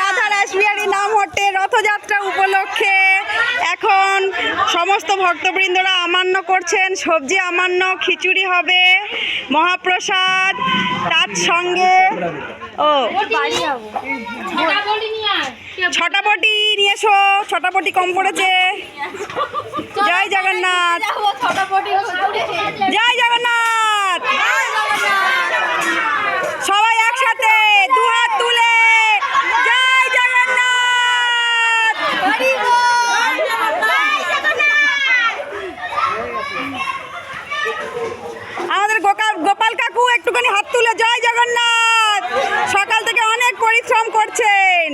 রাধা নাম রথযাত্রা উপলক্ষে। এখন সমস্ত ভক্তবৃন্দরা আমান্য করছেন সবজি আমান্য খিচুড়ি হবে মহাপ্রসাদ। তার সঙ্গে ও ছটা বটি নিয়ে ছটা বটি কম পড়েছে জয় জগন্নাথ। আমাদের গোপাল গোপাল কাকু একটুখানি হাত তুলে জয় জগন্নাথ। সকাল থেকে অনেক পরিশ্রম করছেন।